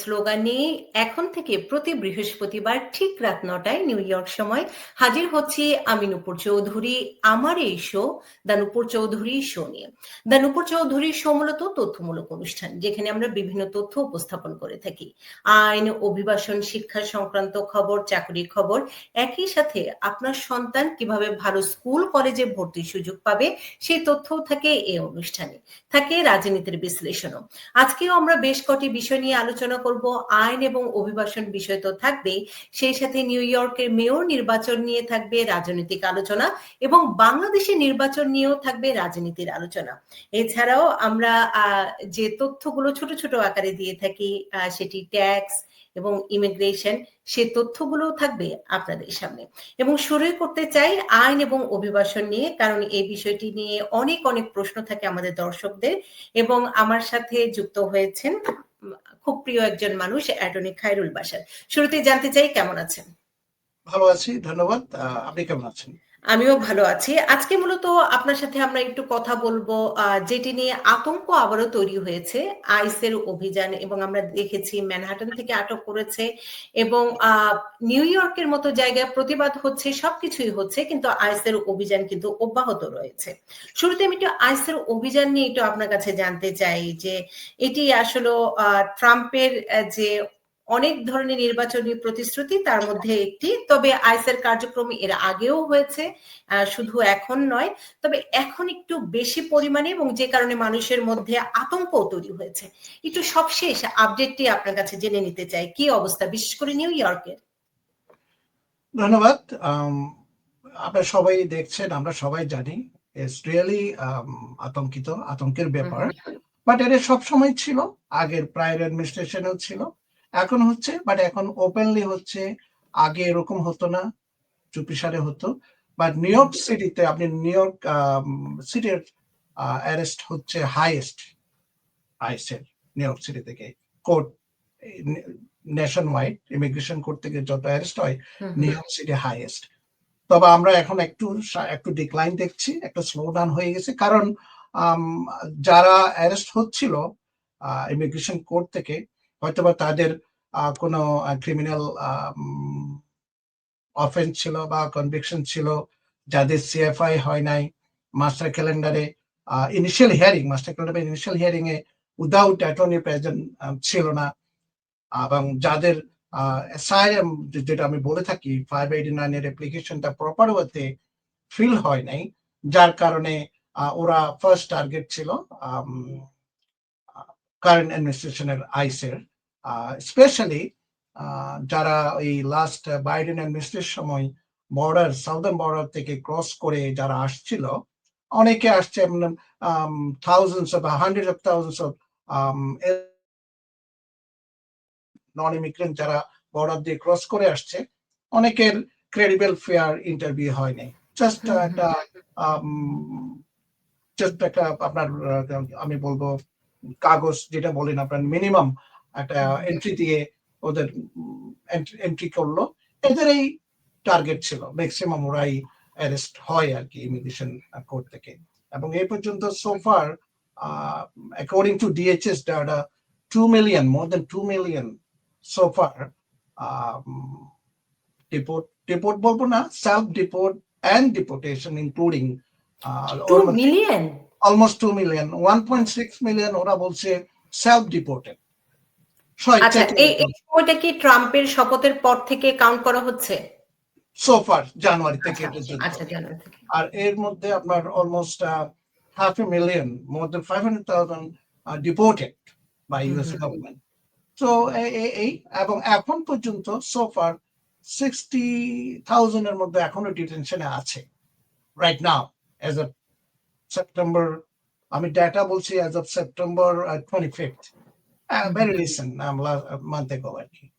Slogan এখন থেকে প্রতি বৃহস্পতিবার ঠিক রাত নটায় নিউ ইয়র্ক সময় হাজির হচ্ছি আমি নূপুর চৌধুরী, আমার এই show the Nupur Chowdhury show নিয়ে। দ্য নূপুর চৌধুরী শো মূলত তথ্যমূলক অনুষ্ঠান, যেখানে আমরা বিভিন্ন তথ্য উপস্থাপন করে থাকি। আইন, অভিবাসন, শিক্ষা সংক্রান্ত খবর চাকরির খবর, একই সাথে আপনার সন্তান কীভাবে ভালো স্কুল, কলেজে ভর্তির সুযোগ পাবে, সেই তথ্যও থাকে এই অনুষ্ঠানে। থাকে রাজনীতির বিশ্লেষণও। আজকেও আমরা বেশ কটি বিষয় নিয়ে আলোচনা করব, আইন এবং অভিবাসন বিষয় তো থাকবেই। সেই সাথে নিউ ইয়র্কের মেয়র নির্বাচন নিয়ে থাকবে রাজনৈতিক আলোচনা এবং বাংলাদেশের নির্বাচন নিয়েও থাকবে রাজনীতির আলোচনা। এছাড়াও আমরা যে তথ্যগুলো ছোট ছোট আকারে দিয়ে থাকি সেটি ট্যাক্স এবং ইমিগ্রেশন, সে তথ্যগুলো থাকবে আপনাদের সামনে। এবং শুরুই করতে চাই আইন এবং অভিবাসন নিয়ে, কারণ এই বিষয়টি নিয়ে অনেক অনেক প্রশ্ন থাকে আমাদের দর্শকদের এবং আমার সাথে যুক্ত হয়েছেন খুব প্রিয় একজন মানুষ, অ্যাটর্নি খায়রুল বাসার শুরুতেই জানতে চাই কেমন আছেন? ভালো আছি, ধন্যবাদ। আপনি কেমন আছেন? আমিও ভালো আছি। আজকে মূলত আপনার সাথে আমরা একটু কথা বলব যেটি নিয়ে আতঙ্ক আবারও তৈরি হয়েছে, আইসের অভিযান এবং আমরা দেখেছি ম্যানহাটন থেকে আটক করেছে এবং নিউ ইয়র্কের মতো জায়গায় প্রতিবাদ হচ্ছে, সবকিছুই হচ্ছে, কিন্তু আইসের অভিযান কিন্তু অব্যাহত রয়েছে। শুরুতে আমি একটু আইসের অভিযান নিয়ে একটু আপনার কাছে জানতে চাই যে, এটি আসলে ট্রাম্পের যে অনেক ধরনের নির্বাচনী প্রতিশ্রুতি তার মধ্যে একটি। তবে আইসের কার্যক্রম এর আগেও হয়েছে শুধু এখন নয়। তবে এখন একটু বেশি পরিমাণে এবং যে কারণে মানুষের মধ্যে আতঙ্ক তৈরি হয়েছে। একটু সবশেষ আপডেটটি আপনার কাছে জেনে নিতে চাই। কি অবস্থা বিশেষ করে নিউ ইয়র্কের? ধন্যবাদ। আপনারা সবাই দেখছেন আমরা সবাই জানি ইটস রিয়েলি আতঙ্কিত আতঙ্কের ব্যাপার। বাট এটা সবসময় ছিল আগের প্রায়র অ্যাডমিনিস্ট্রেশনেও ছিল। এখন হচ্ছে বাট এখন ওপেনলি হচ্ছে আগে এরকম হতো না চুপিসারে হতো। বাট নিউ ইয়র্ক সিটিতে আপনি নিউ ইয়র্ক সিটির অ্যারেস্ট হচ্ছে হাইয়েস্ট আইসের নিউ ইয়র্ক সিটি থেকে। Court nation wide immigration court থেকে যত অ্যারেস্ট হয় নিউ ইয়র্ক সিটি হাইয়েস্ট তবে আমরা এখন একটু একটু ডিক্লাইন দেখছি একটু স্লো ডাউন হয়ে গেছে। কারণ আম, যারা অ্যারেস্ট হচ্ছিল ইমিগ্রেশন কোর্ট থেকে হয়তোবা তাদের কোনো ক্রিমিনাল অফেন্স ছিল বা কনভিকশন ছিল যাদের সিএফআই হয় নাই মাস্টার ক্যালেন্ডারে ইনিশিয়াল হিয়ারিং মাস্টার ক্যালেন্ডারে ইনিশিয়াল হিয়ারিং এ উইদাউট অ্যাটর্নি প্রেজেন্ট ছিল না। এবং যাদের অ্যাসাইলাম যেটা আমি বলে থাকি ফাইভ এইটি নাইনের অ্যাপ্লিকেশনটা প্রপার ওয়েতে ফিল হয় নাই, যার কারণে ওরা ফার্স্ট টার্গেট ছিল কারেন্ট অ্যাডমিনিস্ট্রেশনের আইসের স্পেশালি যারা এই লাস্ট বাইডেন অ্যাডমিনিস্ট্রেশন সময় বর্ডার সাউদার্ন বর্ডার থেকে ক্রস করে যারা আসছিল অনেকে আসছে thousands of hundred of thousands of non immigrant যারা বর্ডার দিয়ে ক্রস করে আসছে অনেকের ক্রেডিবল ফেয়ার ইন্টারভিউ হয়নি জাস্ট। একটা জাস্ট একটা আপনার আমি বলব কাগজ যেটা বলেন আপনার মিনিমাম একটা এন্ট্রি দিয়ে ওদের এন্ট্রি করল। এদের এই টার্গেট ছিল ম্যাক্সিমাম ওরাই অ্যারেস্ট হয় আর কি ইমিগ্রেশন কোর্ট থেকে। এবং এই পর্যন্ত so far according to DHS data two million more than two million so far deport deport বলব না self deport and deportation including almost two million one point six million ওরা বলছে সেলফ ডিপোর্টেড আচ্ছা এই সময়টা কি ট্রাম্পের শপথের পর থেকে কাউন্ট করা হচ্ছে? সোফার জানুয়ারি থেকে আচ্ছা, পর্যন্ত। আচ্ছা জানুয়ারি থেকে। আর এর মধ্যে আপনার almost half a million more than five hundred thousand deported by US government তো এই এবং এখন পর্যন্ত সোফার সিক্সটি থাউজেন্ডের মধ্যে এখনও ডিটেনশনে আছে right now as of September আমি ডাটা বলছি as of September twenty fifth very recent, um, last, a month ago, I.